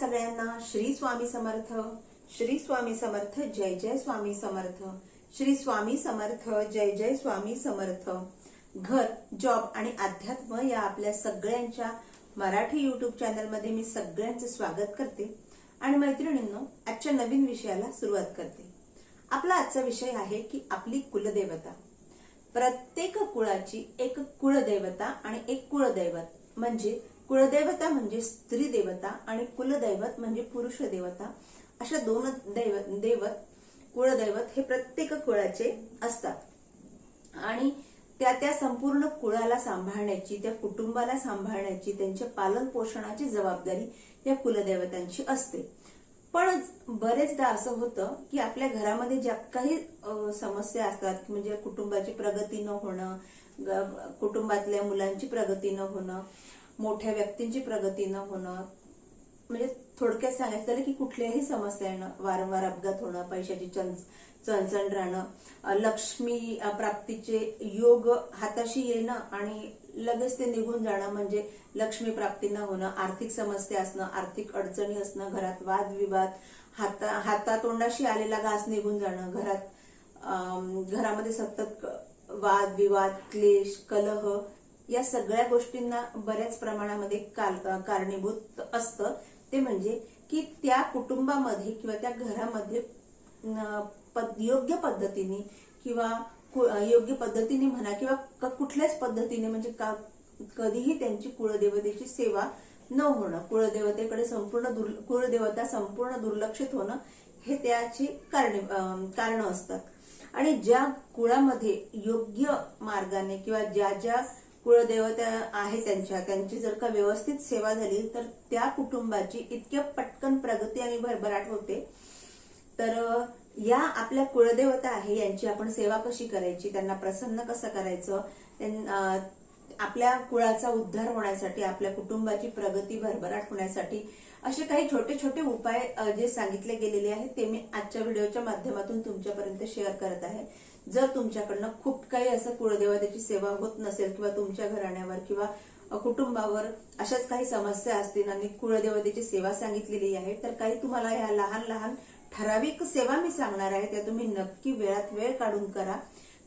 सगळ्यांना श्री स्वामी समर्थ श्री स्वामी समर्थ जय जय स्वामी समर्थ श्री स्वामी समर्थ जय जय स्वामी समर्थ. घर जॉब आणि अध्यात्म या आपल्या सगळ्यांच्या मराठी युट्यूब चॅनलमध्ये मी सगळ्यांचं स्वागत करते. आणि मैत्रिणींनो आजच्या नवीन विषयाला सुरुवात करते. आपला आजचा विषय आहे की आपली कुलदेवता. प्रत्येक कुळाची एक कुळदेवता आणि एक कुळदैवत. म्हणजे कुळदेवता म्हणजे स्त्री देवता आणि कुलदैवत म्हणजे पुरुष देवता अशा दोन दैव देवत कुळदैवत हे प्रत्येक कुळाचे असतात. आणि त्या त्या संपूर्ण कुळाला सांभाळण्याची त्या कुटुंबाला सांभाळण्याची त्यांच्या पालन पोषणाची जबाबदारी या कुलदैवतांची असते. पण बरेचदा असं होतं की आपल्या घरामध्ये ज्या काही समस्या असतात म्हणजे कुटुंबाची प्रगती न होणं कुटुंबातल्या मुलांची प्रगती न होणं मोठ्या व्यक्तींची प्रगती न होणं म्हणजे थोडक्यात सांगायचं झालं की कुठल्याही समस्या येणं वारंवार अपघात होणं पैशाची चणचण राहणं लक्ष्मी प्राप्तीचे योग हाताशी येणं आणि लगेच ते निघून जाणं म्हणजे लक्ष्मी प्राप्ती न होणं आर्थिक समस्या असणं आर्थिक अडचणी असणं घरात वादविवाद हाता हातातोंडाशी आलेला घास निघून जाणं घरात घरामध्ये सतत वादविवाद वाद विवाद क्लेश कलह या सगळ्या गोष्टींना बऱ्याच प्रमाणामध्ये कारणीभूत असतं. ते म्हणजे की त्या कुटुंबामध्ये किंवा त्या घरामध्ये पद- योग्य पद्धतीने किंवा योग्य पद्धतीने म्हणा किंवा कुठल्याच पद्धतीने म्हणजे का कधीही त्यांची कुळदेवतेची सेवा न होणं कुळदेवतेकडे संपूर्ण कुळदेवता संपूर्ण दुर्लक्षित होणं हे त्याची कारणे कारण असतात. आणि ज्या कुळामध्ये योग्य मार्गाने किंवा ज्या ज्या कुळदेवता आहे त्यांच्या. त्यांची जर का व्यवस्थित सेवा झाली तर त्या कुटुंबाची इतक्या पटकन प्रगती आणि भरभराट होते. तर या आपल्या कुळदेवता आहे यांची आपण सेवा कशी करायची त्यांना प्रसन्न कसं करायचं त्यां- आपल्या कुळाचा उद्धार होण्यासाठी आपल्या कुटुंबाची प्रगती भरभराट होण्यासाठी असे काही छोटे छोटे उपाय जे सांगितले गेलेले आहेत ते मी आजच्या व्हिडिओच्या माध्यमातून तुमच्यापर्यंत शेअर करत आहे. जर तुमच्याकडनं खूप काही असं कुळदेवतेची सेवा होत नसेल किंवा तुमच्या घराण्यावर किंवा कुटुंबावर अशाच काही समस्या असतील आणि कुळदेवतेची सेवा सांगितलेली आहे तर काही तुम्हाला या लहान लहान ठराविक सेवा मी सांगणार आहे त्या तुम्ही नक्की वेळात वेळ काढून करा.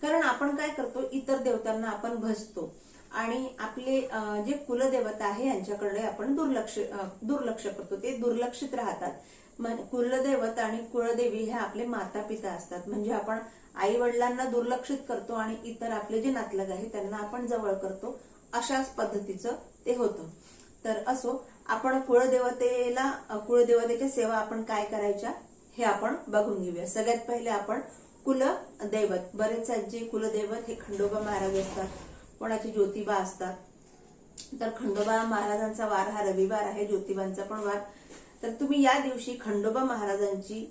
कारण आपण काय करतो इतर देवतांना आपण भजतो आणि आपले जे कुलदेवता आहे यांच्याकडे आपण दुर्लक्ष दुर्लक्ष करतो. ते दुर्लक्षित राहतात. कुलदैवत आणि कुळदेवी हे आपले माता पिता असतात. म्हणजे आपण आई वडिलांना दुर्लक्षित करतो आणि इतर आपले जे नातलग आहे त्यांना आपण जवळ करतो अशाच पद्धतीचं ते होतं. तर असो आपण कुळदेवतेला कुळदेवतेच्या सेवा आपण काय करायच्या हे आपण बघून घेऊया. सगळ्यात पहिले आपण कुलदैवत. बरेच जे कुलदैवत हे खंडोबा महाराज असतात. कोणाचे ज्योतिबा असतात. तर खंडोबा महाराजांचा वार हा रविवार आहे. ज्योतिबांचा पण वार तर तुम्ही या दिवशी खंडोबा महाराजांची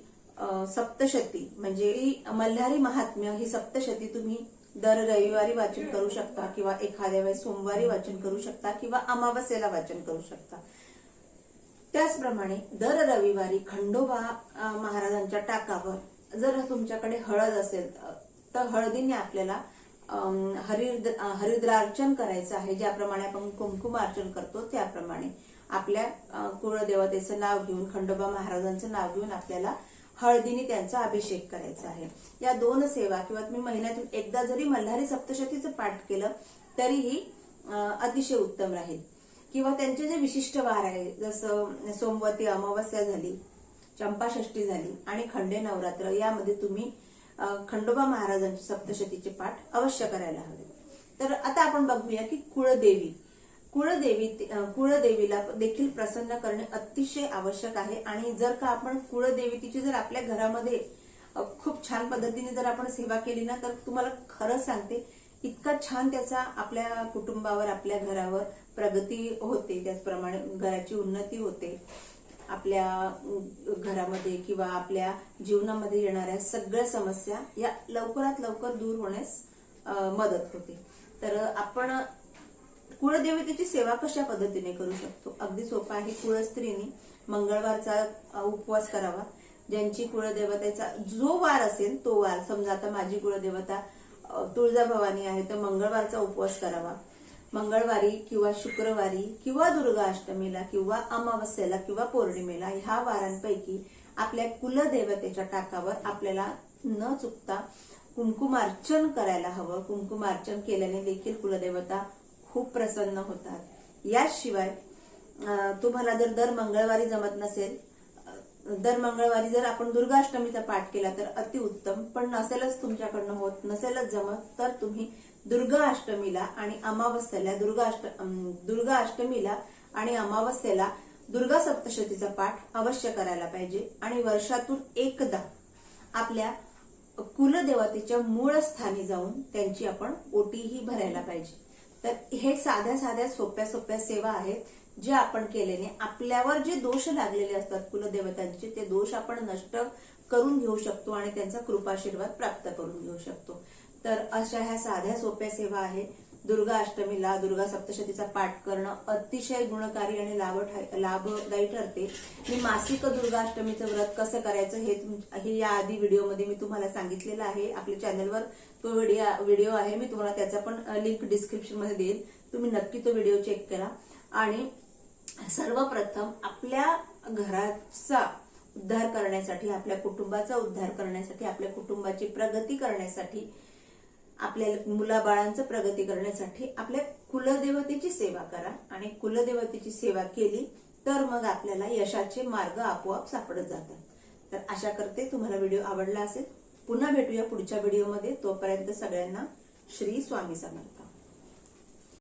सप्तशती म्हणजे मल्हारी महात्म्य ही सप्तशती तुम्ही दर रविवारी वाचन करू शकता किंवा एखाद्या वेळेस सोमवारी वाचन करू शकता किंवा अमावस्येला वाचन करू शकता. त्याचप्रमाणे दर रविवारी खंडोबा महाराजांच्या टाकावर जर तुमच्याकडे हळद असेल तर हळदीने आपल्याला हरिद्र हरिद्रार्चन करायचं आहे. ज्याप्रमाणे आपण कुंकुम अर्चन करतो त्याप्रमाणे. आपल्या कुळदेवतेचं नाव घेऊन खंडोबा महाराजांचं नाव घेऊन आपल्याला हळदीने त्यांचा अभिषेक करायचा आहे. या दोन सेवा किंवा तुम्ही महिन्यातून एकदा जरी मल्हारी सप्तशतीचं पाठ केलं तरीही अतिशय उत्तम राहील. किंवा त्यांचे जे विशिष्ट वार आहे जसं सोमवती अमावस्या झाली चंपाषष्ठी झाली आणि खंडे नवरात्र यामध्ये तुम्ही खंडोबा महाराजांचे सप्तशतीचे पाठ अवश्य करायला हवे. तर आता आपण बघूया की कुळदेवी कुळदेवी कुळदेवीला देखील प्रसन्न करणे अतिशय आवश्यक आहे. आणि जर का आपण कुळदेवीची जर आपल्या घरामध्ये खूप छान पद्धतीने जर आपण सेवा केली ना तर तुम्हाला खरंच सांगते इतका छान त्याचा आपल्या कुटुंबावर आपल्या घरावर प्रगती होते. त्याचप्रमाणे घराची उन्नती होते. आपल्या घरामध्ये किंवा आपल्या जीवनामध्ये येणाऱ्या सगळ्या समस्या या लवकरात लवकर दूर होण्यास मदत होते. तर आपण कुळदेवतेची सेवा कशा पद्धतीने करू शकतो? अगदी सोपा आहे. कुळस्त्रीने मंगळवारचा उपवास करावा. ज्यांची कुळदेवतेचा जो वार असेल तो वार. समजा आता माझी कुळदेवता तुळजाभवानी आहे तर मंगळवारचा उपवास करावा. मंगळवारी किंवा शुक्रवारी किंवा दुर्गा अष्टमीला किंवा अमावस्येला किंवा पौर्णिमेला ह्या वारांपैकी आपल्या कुलदेवतेच्या टाकावर आपल्याला न चुकता कुंकुमार्चन करायला हवं. कुंकुमार्चन केल्याने देखील कुलदेवता खूप प्रसन्न होतात. याशिवाय तुम्हाला जर दर मंगळवारी जमत नसेल दर मंगळवारी जर आपण दुर्गाष्टमीचा पाठ केला तर अतिउत्तम पण नसेलच तुमच्याकडनं होत नसेलच जमत तर तुम्ही दुर्गा अष्टमीला आणि अमावस्येला दुर्गाष्ट दुर्गा अष्टमीला आणि अमावस्येला दुर्गा सप्तशतीचा पाठ अवश्य करायला पाहिजे. आणि वर्षातून एकदा आपल्या कुलदेवतेच्या मूळ स्थानी जाऊन त्यांची आपण ओटीही भरायला पाहिजे. तर हे साध्या साध्या सोप्या सोप्या सेवा आहेत जे आपण केल्याने आपल्यावर जे दोष लागलेले असतात कुलदेवतांचे ते दोष आपण नष्ट करून घेऊ शकतो आणि त्यांचा कृपाशीर्वाद प्राप्त करून घेऊ शकतो. तर अशा ह्या साध्या सोप्या सेवा आहेत. दुर्गा अष्टमीला दुर्गा सप्तशतीचा पाठ करणं अतिशय गुणकारी आणि लाभ लाभदायी ठरते. मी मासिक दुर्गा अष्टमीचं व्रत कसं करायचं हे हे या आधी व्हिडिओमध्ये मी तुम्हाला सांगितलेलं आहे. आपल्या चॅनलवर तो व्हिडिओ व्हिडिओ आहे. मी तुम्हाला त्याचा पण लिंक डिस्क्रिप्शनमध्ये देईल. तुम्ही नक्की तो व्हिडिओ चेक करा. आणि सर्वप्रथम आपल्या घराचा उद्धार करण्यासाठी आपल्या कुटुंबाचा उद्धार करण्यासाठी आपल्या कुटुंबाची प्रगती करण्यासाठी आपल्या मुलाबाळांचं प्रगती करण्यासाठी आपल्या कुलदेवतेची सेवा करा. आणि कुलदेवतेची सेवा केली तर मग आपल्याला यशाचे मार्ग आपोआप सापडत जातात. तर आशा करते तुम्हाला व्हिडिओ आवडला असेल. पुन्हा भेटूया पुढच्या व्हिडिओमध्ये. तोपर्यंत सगळ्यांना श्री स्वामी समर्थ.